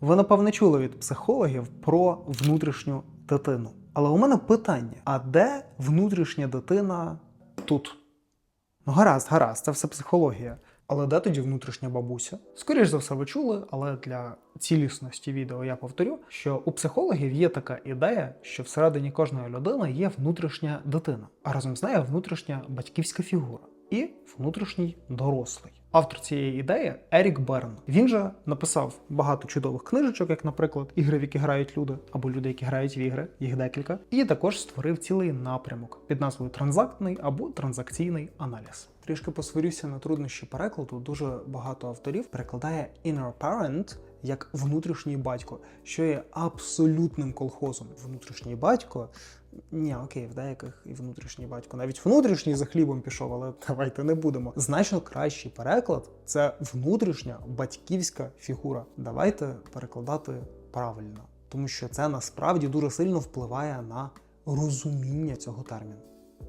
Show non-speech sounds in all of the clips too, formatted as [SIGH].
Ви напевне чули від психологів про внутрішню дитину. Але у мене питання: а де внутрішня дитина тут? Ну, гаразд, гаразд, це все психологія. Але де тоді внутрішня бабуся? Скоріш за все, ви чули, але для цілісності відео я повторю, що у психологів є така ідея, що всередині кожної людини є внутрішня дитина, а разом з нею внутрішня батьківська фігура і внутрішній дорослий. Автор цієї ідеї Ерік Берн. Він же написав багато чудових книжечок, як, наприклад, ігри, в які грають люди, або люди, які грають в ігри, їх декілька, і також створив цілий напрямок під назвою транзактний або транзакційний аналіз. Трішки посварюся на труднощі перекладу. Дуже багато авторів перекладає inner parent як внутрішній батько, що є абсолютним колхозом. Внутрішній батько. Ні, окей, в деяких і внутрішній батько. Навіть внутрішній за хлібом пішов, але [LAUGHS] давайте не будемо. Значно кращий переклад це внутрішня батьківська фігура. Давайте перекладати правильно, тому що це насправді дуже сильно впливає на розуміння цього терміну.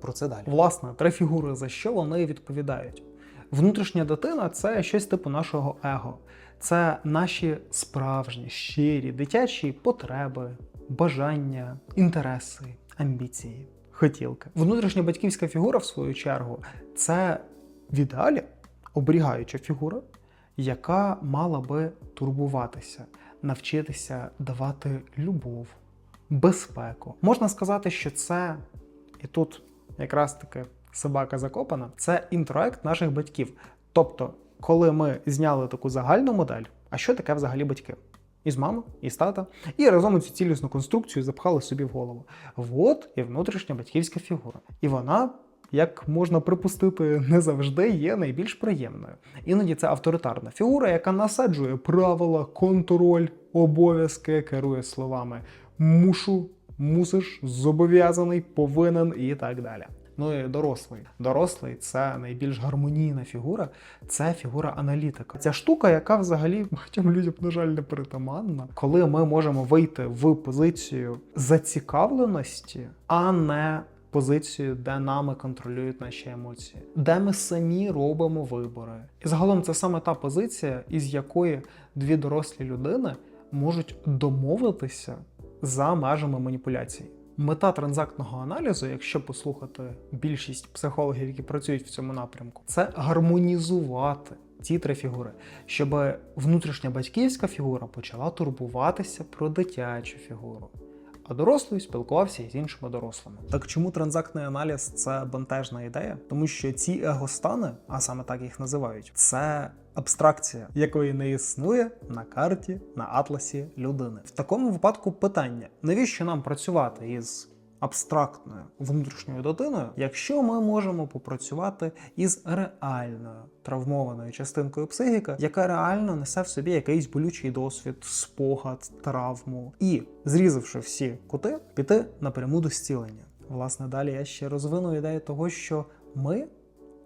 Про це далі. Власне, три фігури за що вони відповідають. Внутрішня дитина це щось типу нашого его. Це наші справжні, щирі, дитячі потреби, бажання, інтереси, амбіції, хотілки. Внутрішня батьківська фігура, в свою чергу, це в ідеалі оберігаюча фігура, яка мала би турбуватися, навчитися давати любов, безпеку. Можна сказати, що це і тут якраз таки собака закопана, це інтроект наших батьків. Тобто, коли ми зняли таку загальну модель, а що таке взагалі батьки? Із мами, і з тата, і разом цю цілісну конструкцію запхали собі в голову. От і внутрішня батьківська фігура. І вона, як можна припустити, не завжди є найбільш приємною. Іноді це авторитарна фігура, яка насаджує правила, контроль, обов'язки, керує словами мушу, мусиш, зобов'язаний, повинен і так далі. Ну і дорослий. Дорослий це найбільш гармонійна фігура, це фігура аналітика. Ця штука, яка взагалі багатьом людям, на жаль, не притаманна, коли ми можемо вийти в позицію зацікавленості, а не позицію, де нами контролюють наші емоції, де ми самі робимо вибори. І загалом це саме та позиція, із якої дві дорослі людини можуть домовитися за межами маніпуляцій. Мета транзактного аналізу, якщо послухати більшість психологів, які працюють в цьому напрямку, це гармонізувати ці три фігури, щоб внутрішня батьківська фігура почала турбуватися про дитячу фігуру, а дорослий спілкувався із іншими дорослими. Так чому транзактний аналіз це бентежна ідея? Тому що ці егостани, а саме так їх називають, це абстракція, якої не існує на карті, на атласі людини. В такому випадку питання: навіщо нам працювати із абстрактною внутрішньою дитиною, якщо ми можемо попрацювати із реальною травмованою частинкою психіки, яка реально несе в собі якийсь болючий досвід, спогад, травму, і зрізавши всі кути, піти напряму до зцілення. Власне, далі я ще розвину ідею того, що ми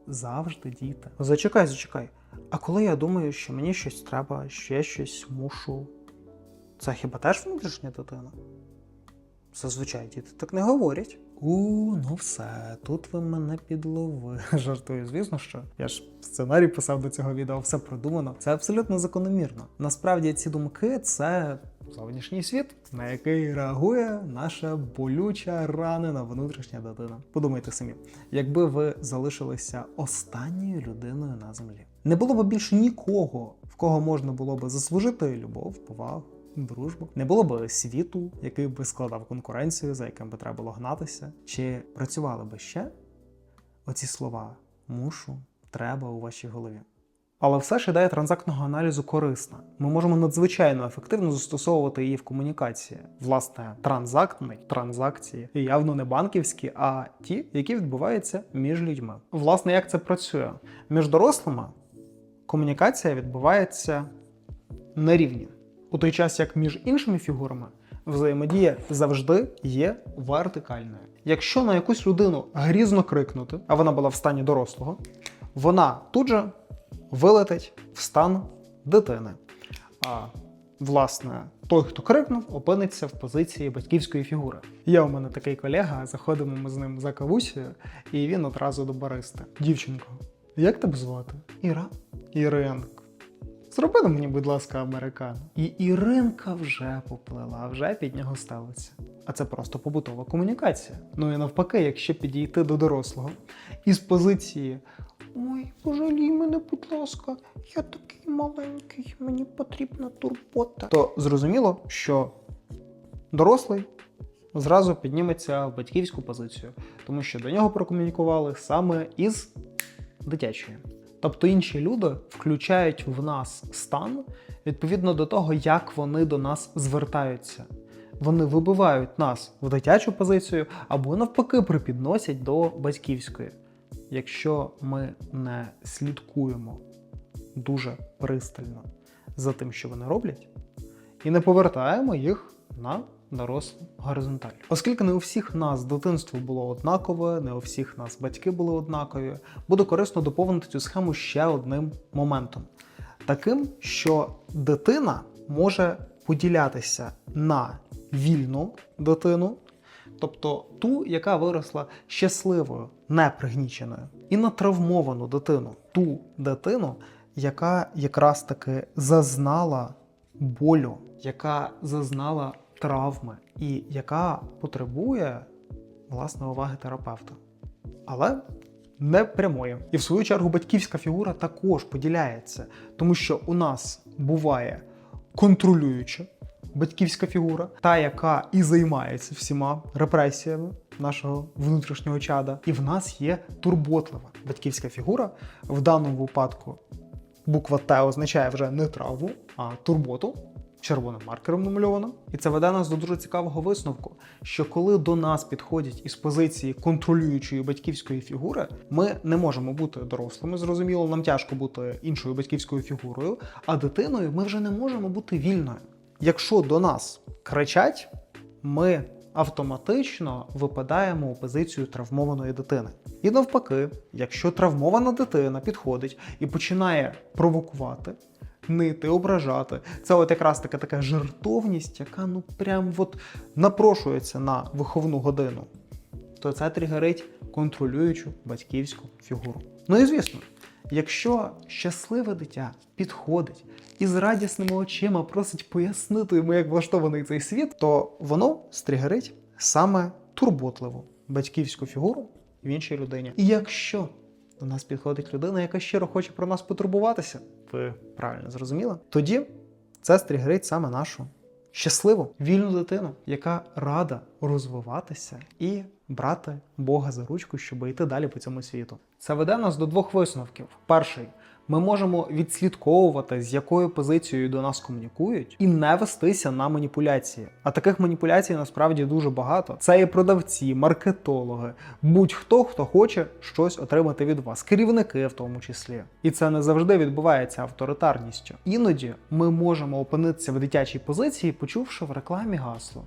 завжди діти. Зачекай, зачекай. А коли я думаю, що мені щось треба, що я щось мушу, це хіба теж внутрішня дитина? Зазвичай діти так не говорять. У, ну все, тут ви мене підловили. [LAUGHS] Жартую, звісно, що я ж сценарій писав до цього відео, все продумано. Це абсолютно закономірно. Насправді ці думки це зовнішній світ, на який реагує наша болюча ранена внутрішня дитина. Подумайте самі, якби ви залишилися останньою людиною на землі, не було б більше нікого, в кого можна було би заслужити любов, повагу. Дружбу не було б світу, який би складав конкуренцію, за яким би треба було гнатися, чи працювали би ще оці слова мушу, треба у вашій голові. Але все ж ідея транзактного аналізу корисна. Ми можемо надзвичайно ефективно застосовувати її в комунікації. Власне, транзактний транзакції явно не банківські, а ті, які відбуваються між людьми. Власне, як це працює? Між дорослими комунікація відбувається на рівні. У той час, як між іншими фігурами взаємодія завжди є вертикальною. Якщо на якусь людину грізно крикнути, а вона була в стані дорослого, вона тут же вилетить в стан дитини. А власне, той, хто крикнув, опиниться в позиції батьківської фігури. Є у мене такий колега, заходимо ми з ним за кавусею, і він одразу до бариста. Дівчинко, як тебе звати? Іра? Іринко. Зроби на мені, будь ласка, американо. І Іринка вже поплила, вже під нього ставиться. А це просто побутова комунікація. Ну і навпаки, якщо підійти до дорослого із позиції Ой, пожалій мене, будь ласка, я такий маленький, мені потрібна турбота. То зрозуміло, що дорослий зразу підніметься в батьківську позицію, тому що до нього прокомунікували саме із дитячої. Тобто інші люди включають в нас стан відповідно до того, як вони до нас звертаються. Вони вибивають нас в дитячу позицію або навпаки припідносять до батьківської. Якщо ми не слідкуємо дуже пристально за тим, що вони роблять, і не повертаємо їх на дорослу горизонталь. Оскільки не у всіх нас дитинство було однакове, не у всіх нас батьки були однакові, буде корисно доповнити цю схему ще одним моментом: таким, що дитина може поділятися на вільну дитину, тобто ту, яка виросла щасливою, непригніченою, і на травмовану дитину, ту дитину, яка якраз таки зазнала болю, яка зазнала травми і яка потребує власне уваги терапевта. Але не прямої. І в свою чергу батьківська фігура також поділяється, тому що у нас буває контролююча батьківська фігура, та, яка і займається всіма репресіями нашого внутрішнього чада. І в нас є турботлива батьківська фігура. В даному випадку буква Т означає вже не травму, а турботу. Червоним маркером намальовано. І це веде нас до дуже цікавого висновку, що коли до нас підходять із позиції контролюючої батьківської фігури, ми не можемо бути дорослими, зрозуміло, нам тяжко бути іншою батьківською фігурою, а дитиною ми вже не можемо бути вільною. Якщо до нас кричать, ми автоматично випадаємо у позицію травмованої дитини. І навпаки, якщо травмована дитина підходить і починає провокувати, нити, ображати, це от якраз така така жертовність, яка ну прям от напрошується на виховну годину, то це тригерить контролюючу батьківську фігуру. Ну і звісно, якщо щасливе дитя підходить і з радісними очима просить пояснити йому, як влаштований цей світ, то воно стригерить саме турботливу батьківську фігуру в іншій людині. І якщо до нас підходить людина, яка щиро хоче про нас потурбуватися, ви правильно зрозуміли, тоді це стригерить саме нашу щасливу, вільну дитину, яка рада розвиватися і брати Бога за ручку, щоб йти далі по цьому світу. Це веде нас до двох висновків. Перший. Ми можемо відслідковувати, з якою позицією до нас комунікують, і не вестися на маніпуляції. А таких маніпуляцій насправді дуже багато. Це і продавці, маркетологи, будь-хто, хто хоче щось отримати від вас, керівники в тому числі. І це не завжди відбувається авторитарністю. Іноді ми можемо опинитися в дитячій позиції, почувши в рекламі гасло.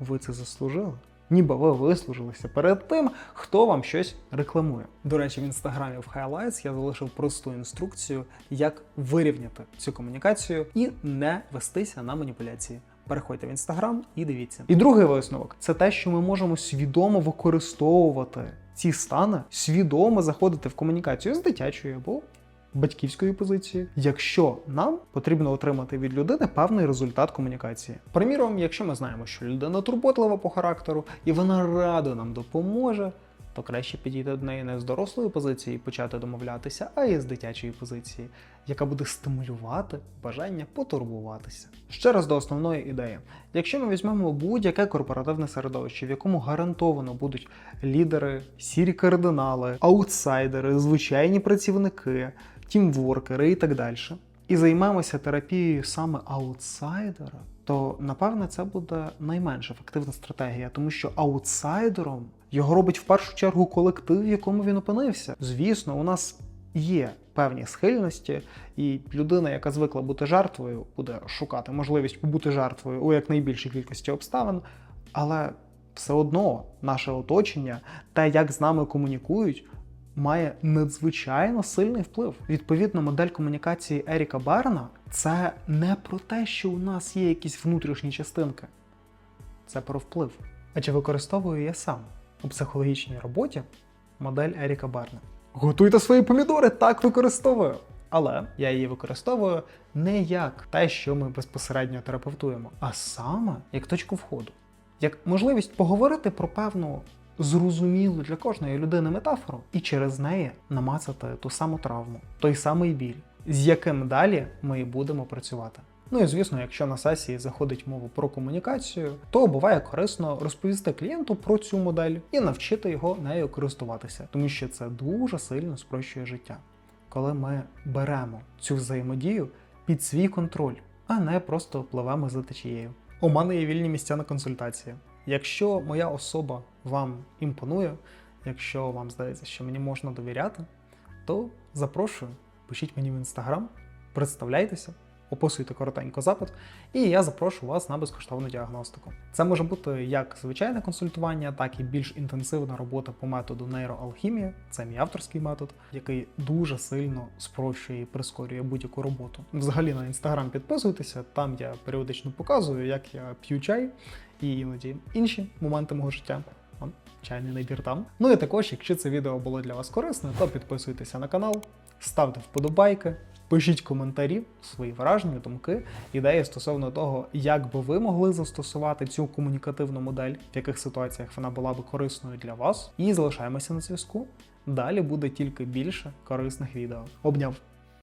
Ви це заслужили. Ніби ви вислужилися перед тим, хто вам щось рекламує. До речі, в інстаграмі в Highlights я залишив просту інструкцію, як вирівняти цю комунікацію і не вестися на маніпуляції. Переходьте в інстаграм і дивіться. І другий висновок це те, що ми можемо свідомо використовувати ці стани, свідомо заходити в комунікацію з дитячою або батьківської позиції, якщо нам потрібно отримати від людини певний результат комунікації. Приміром, якщо ми знаємо, що людина турботлива по характеру і вона радо нам допоможе. То краще підійти до неї не з дорослої позиції і почати домовлятися, а із дитячої позиції, яка буде стимулювати бажання потурбуватися. Ще раз до основної ідеї: якщо ми візьмемо будь-яке корпоративне середовище, в якому гарантовано будуть лідери, сірі кардинали, аутсайдери, звичайні працівники, тімворкери і так далі, і займаємося терапією саме аутсайдера, то напевне це буде найменш ефективна стратегія, тому що аутсайдером його робить в першу чергу колектив, в якому він опинився. Звісно, у нас є певні схильності, і людина, яка звикла бути жертвою, буде шукати можливість побути жертвою у якнайбільшій кількості обставин, але все одно наше оточення, те, як з нами комунікують, має надзвичайно сильний вплив. Відповідно, модель комунікації Еріка Барна це не про те, що у нас є якісь внутрішні частинки, це про вплив. А чи використовую я сам у психологічній роботі модель Еріка Барна? Готуйте свої помідори, так використовую. але я її використовую не як те, що ми безпосередньо терапевтуємо, а саме як точку входу, як можливість поговорити про певну зрозумілу для кожної людини метафору і через неї намацати ту саму травму, той самий біль, з яким далі ми будемо працювати. Ну і звісно, якщо на сесії заходить мова про комунікацію, то буває корисно розповісти клієнту про цю модель і навчити його нею користуватися, тому що це дуже сильно спрощує життя, коли ми беремо цю взаємодію під свій контроль, а не просто пливемо за течією. У мене є вільні місця на консультації. Якщо моя особа вам імпонує, якщо вам здається, що мені можна довіряти, то запрошую, пишіть мені в інстаграм, представляйтеся, описуйте коротенько запит, і я запрошую вас на безкоштовну діагностику. Це може бути як звичайне консультування, так і більш інтенсивна робота по методу нейроалхімія. Це мій авторський метод, який дуже сильно спрощує і прискорює будь-яку роботу. Взагалі на інстаграм підписуйтеся, там я періодично показую, як я п'ю чай і іноді інші моменти мого життя. Чайний набір там. Ну і також, якщо це відео було для вас корисне, то підписуйтеся на канал, ставте вподобайки, пишіть коментарі, свої враження, думки, ідеї стосовно того, як би ви могли застосувати цю комунікативну модель, в яких ситуаціях вона була би корисною для вас. І залишаємося на зв'язку. Далі буде тільки більше корисних відео. Обняв!